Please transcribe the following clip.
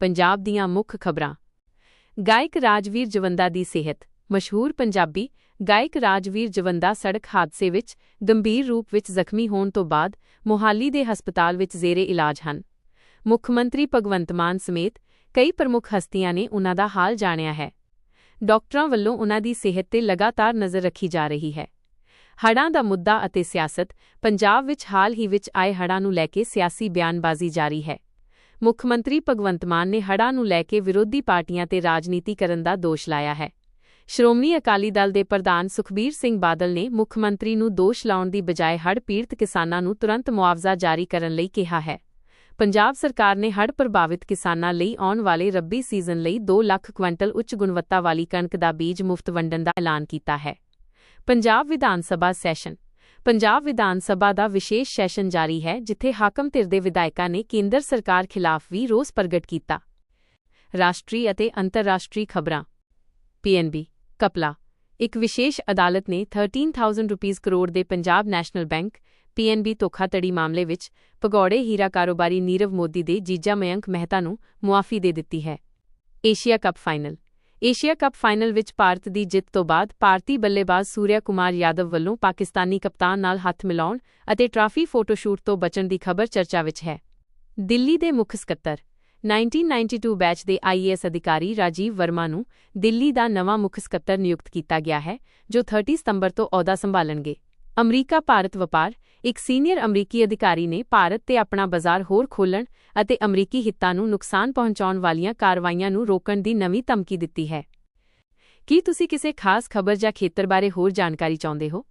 ਪੰਜਾਬ ਦੀਆਂ ਮੁੱਖ ਖਬਰਾਂ। ਗਾਇਕ ਰਾਜਵੀਰ ਜਵੰਦਾ ਦੀ ਸਿਹਤ। ਮਸ਼ਹੂਰ ਪੰਜਾਬੀ ਗਾਇਕ ਰਾਜਵੀਰ ਜਵੰਦਾ ਸੜਕ ਹਾਦਸੇ ਵਿੱਚ ਗੰਭੀਰ ਰੂਪ ਵਿੱਚ ਜ਼ਖਮੀ ਹੋਣ ਤੋਂ ਬਾਅਦ ਮੋਹਾਲੀ ਦੇ ਹਸਪਤਾਲ ਵਿੱਚ ਜ਼ੇਰੇ ਇਲਾਜ ਹਨ। ਮੁੱਖ ਮੰਤਰੀ ਭਗਵੰਤ ਮਾਨ ਸਮੇਤ ਕਈ ਪ੍ਰਮੁੱਖ ਹਸਤੀਆਂ ਨੇ ਉਨ੍ਹਾਂ ਦਾ ਹਾਲ ਜਾਣਿਆ ਹੈ। ਡਾਕਟਰਾਂ ਵੱਲੋਂ ਉਨ੍ਹਾਂ ਦੀ ਸਿਹਤ ਤੇ ਲਗਾਤਾਰ ਨਜ਼ਰ ਰੱਖੀ ਜਾ ਰਹੀ ਹੈ। ਹੜ੍ਹਾਂ ਦਾ ਮੁੱਦਾ ਅਤੇ ਸਿਆਸਤ ਪੰਜਾਬ ਵਿੱਚ ਹਾਲ ਹੀ ਵਿੱਚ ਆਏ ਹੜ੍ਹਾਂ ਨੂੰ ਲੈ ਕੇ ਸਿਆਸੀ ਬਿਆਨਬਾਜ਼ੀ ਜਾਰੀ ਹੈ। ਮੁੱਖ ਮੰਤਰੀ ਭਗਵੰਤ ਮਾਨ ਨੇ ਹੜ੍ਹਾਂ ਨੂੰ ਲੈ ਕੇ ਵਿਰੋਧੀ ਪਾਰਟੀਆਂ ਤੇ ਰਾਜਨੀਤੀ ਕਰਨ ਦਾ ਦੋਸ਼ ਲਾਇਆ ਹੈ। ਸ਼੍ਰੋਮਣੀ ਅਕਾਲੀ ਦਲ ਦੇ ਪ੍ਰਧਾਨ ਸੁਖਬੀਰ ਸਿੰਘ ਬਾਦਲ ਨੇ ਮੁੱਖ ਮੰਤਰੀ ਨੂੰ ਦੋਸ਼ ਲਾਉਣ ਦੀ ਬਜਾਏ ਹੜ੍ਹ ਪੀੜਤ ਕਿਸਾਨਾਂ ਨੂੰ ਤੁਰੰਤ ਮੁਆਵਜ਼ਾ ਜਾਰੀ ਕਰਨ ਲਈ ਕਿਹਾ ਹੈ। ਪੰਜਾਬ ਸਰਕਾਰ ਨੇ ਹੜ੍ਹ ਪ੍ਰਭਾਵਿਤ ਕਿਸਾਨਾਂ ਲਈ ਆਉਣ ਵਾਲੇ ਰੱਬੀ ਸੀਜ਼ਨ ਲਈ 2 ਲੱਖ ਕੁਇੰਟਲ ਉੱਚ ਗੁਣਵੱਤਾ ਵਾਲੀ ਕਣਕ ਦਾ ਬੀਜ ਮੁਫਤ ਵੰਡਣ ਦਾ ਐਲਾਨ ਕੀਤਾ ਹੈ। ਪੰਜਾਬ ਵਿਧਾਨ ਸਭਾ ਸੈਸ਼ਨ ਪੰਜਾਬ ਵਿਧਾਨ ਸਭਾ ਦਾ ਵਿਸ਼ੇਸ਼ ਸੈਸ਼ਨ ਜਾਰੀ ਹੈ, ਜਿੱਥੇ ਹਾਕਮ ਧਿਰ ਦੇ ਵਿਧਾਇਕਾਂ ਨੇ ਕੇਂਦਰ ਸਰਕਾਰ ਖਿਲਾਫ ਵੀ ਰੋਸ ਪ੍ਰਗਟ ਕੀਤਾ। ਰਾਸ਼ਟਰੀ ਅਤੇ ਅੰਤਰਰਾਸ਼ਟਰੀ ਖਬਰਾਂ। ਪੀਐਨਬੀ ਕਪਲਾ। ਇੱਕ ਵਿਸ਼ੇਸ਼ ਅਦਾਲਤ ਨੇ 13000 ਰੁਪੀਸ ਕਰੋੜ ਦੇ ਪੰਜਾਬ ਨੈਸ਼ਨਲ ਬੈਂਕ ਪੀਐਨਬੀ ਧੋਖਾਧੜੀ ਮਾਮਲੇ ਵਿੱਚ ਪਗੌੜੇ ਹੀਰਾ ਕਾਰੋਬਾਰੀ ਨੀਰਵ ਮੋਦੀ ਦੇ ਜੀਜਾ ਮਯੰਕ ਮਹਿਤਾ ਨੂੰ ਮੁਆਫੀ ਦੇ ਦਿੱਤੀ ਹੈ। Asia cup final. Asia cup final ਵਿੱਚ ਭਾਰਤ ਦੀ ਜਿੱਤ ਤੋਂ ਬਾਅਦ ਭਾਰਤੀ ਬੱਲੇਬਾਜ਼ ਸੂਰਿਆ ਕੁਮਾਰ ਯਾਦਵ ਵੱਲੋਂ ਪਾਕਿਸਤਾਨੀ ਕਪਤਾਨ ਨਾਲ ਹੱਥ ਮਿਲਾਉਣ ਅਤੇ ਟਰਾਫੀ ਫੋਟੋਸ਼ੂਟ ਤੋਂ ਬਚਣ ਦੀ ਖਬਰ ਚਰਚਾ ਵਿੱਚ ਹੈ। ਦਿੱਲੀ ਦੇ ਮੁੱਖ ਸਕੱਤਰ 1992 ਬੈਚ ਦੇ ਆਈਏਐਸ ਅਧਿਕਾਰੀ ਰਾਜੀਵ ਵਰਮਾ ਨੂੰ ਦਿੱਲੀ ਦਾ ਨਵਾਂ ਮੁੱਖ ਸਕੱਤਰ ਨਿਯੁਕਤ ਕੀਤਾ ਗਿਆ ਹੈ, ਜੋ 30 ਸਤੰਬਰ ਤੋਂ ਅਹੁਦਾ ਸੰਭਾਲਣਗੇ। ਅਮਰੀਕਾ ਭਾਰਤ ਵਪਾਰ ਇੱਕ ਸੀਨੀਅਰ ਅਮਰੀਕੀ ਅਧਿਕਾਰੀ ਨੇ ਭਾਰਤ ਤੇ ਆਪਣਾ ਬਾਜ਼ਾਰ ਹੋਰ ਖੋਲ੍ਹਣ ਅਤੇ ਅਮਰੀਕੀ ਹਿੱਤਾਂ ਨੂੰ ਨੁਕਸਾਨ ਪਹੁੰਚਾਉਣ ਵਾਲੀਆਂ ਕਾਰਵਾਈਆਂ ਨੂੰ ਰੋਕਣ ਦੀ ਨਵੀਂ ਧਮਕੀ ਦਿੱਤੀ ਹੈ। ਕੀ ਤੁਸੀਂ ਕਿਸੇ ਖਾਸ ਖਬਰ ਜਾਂ ਖੇਤਰ ਬਾਰੇ ਹੋਰ ਜਾਣਕਾਰੀ ਚਾਹੁੰਦੇ ਹੋ?